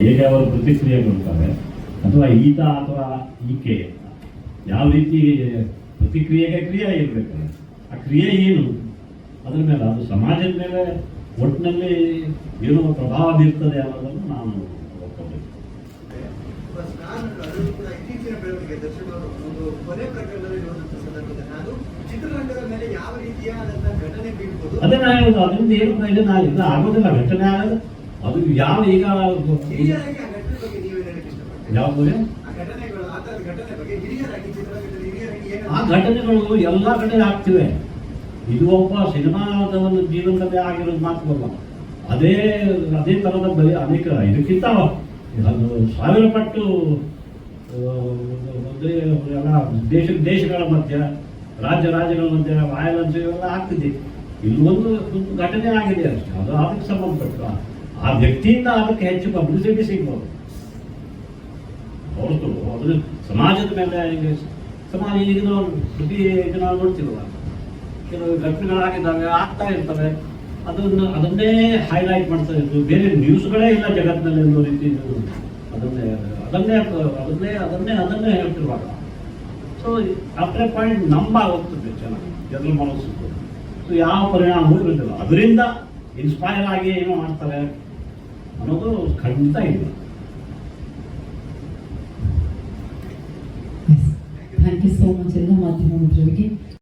ಹೇಗೆ ಅವರು ಪ್ರತಿಕ್ರಿಯೆ ಕೊಡ್ತಾರೆ ಅಥವಾ ಈತ ಅಥವಾ ಈಕೆ ಯಾವ ರೀತಿ ಪ್ರತಿಕ್ರಿಯೆಗೆ ಕ್ರಿಯೆ ಇರಬೇಕು? ಆ ಕ್ರಿಯೆ ಏನು? ಅದ್ರ ಮೇಲೆ ಅದು ಸಮಾಜದ ಮೇಲೆ ಒಟ್ಟಿನಲ್ಲಿ ಏನೋ ಪ್ರಭಾವ ಬೀರ್ತದೆ ಅನ್ನೋದನ್ನು ನಾನು ಒಪ್ಕೋಬೇಕು ಅದೇ ನಾನು ಹೇಳೋದು ಅದರಿಂದ ಏನು ಪ್ರಯೋಜನ ಆಗೋದಿಲ್ಲ ಘಟನೆ ಆಗೋದು ಅದು ಯಾವ ಈಗ ಹಿರಿಯರಾಗಿ ಆ ಘಟನೆಗಳು ಎಲ್ಲ ಕಡೆ ಆಗ್ತಿವೆ. ಇದು ಒಬ್ಬ ಸಿನಿಮಾ ಜೀವನದಲ್ಲಿ ಆಗಿರೋದು ಮಾತ್ರವಲ್ಲ ಅದೇ ಅದೇ ಥರದ ಬಲಿ ಅನೇಕ ಇದಕ್ಕಿಂತ ಅದು ಸಾವಿರ ಪಟ್ಟು ಒಂದೇ ಎಲ್ಲ ದೇಶ ದೇಶಗಳ ಮಧ್ಯ ರಾಜ್ಯ ರಾಜ್ಯಗಳ ಮಧ್ಯ ವಾಯಲೆನ್ಸ್ ಇವೆಲ್ಲ ಆಗ್ತಿದೆ. ಇಲ್ಲಿ ಒಂದು ಒಂದು ಘಟನೆ ಆಗಿದೆ ಅಷ್ಟೇ. ಅದು ಅದಕ್ಕೆ ಸಂಬಂಧಪಟ್ಟು. ಆ- ವ್ಯಕ್ತಿಯಿಂದ ಅದಕ್ಕೆ ಹೆಚ್ಚು ಪಬ್ಲಿಸಿಟಿ ಸಿಗ್ಬೋದು? ಹೊರತು ಅದು ಸಮಾಜದ ಮೇಲೆ ಸಮಾಜ ಈಗ ಪ್ರತಿ ಈಗ ನಾವು ನೋಡ್ತಿಲ್ವ? ಕೆಲವು ಘಟನೆಗಳಾಗಿದ್ದಾವೆ ಆಗ್ತಾ ಇರ್ತವೆ. ಅದನ್ನು, ಅದನ್ನೇ ಹೈಲೈಟ್ ಮಾಡ್ತಾ ಇತ್ತು ಬೇರೆ ನ್ಯೂಸ್ಗಳೇ ಇಲ್ಲ ಜಗತ್ತಿನಲ್ಲಿ ಅನ್ನೋ ರೀತಿ ಅದನ್ನೇ ಅದನ್ನೇ ಅದನ್ನೇ ಅದನ್ನೇ ಅದನ್ನೇ ಹೇಳ್ತಿರುವಾಗ. ಸೊ ಆಫ್ಟರ್ ಪಾಯಿಂಟ್ ನಂಬ ಹೋಗ್ತದೆ ಚೆನ್ನಾಗಿ ಜನರ ಮನಸ್ಸು. ಸೊ ಯಾವ ಪರಿಣಾಮವೂ ಇರೋದಿಲ್ಲ ಅದರಿಂದ ಇನ್ಸ್ಪೈರ್ ಆಗಿ ಏನೋ ಮಾಡ್ತಾರೆ. అంతా ఇది థ్యాంక్ యూ సో మచ్ మాధ్యమ మిత్రులకి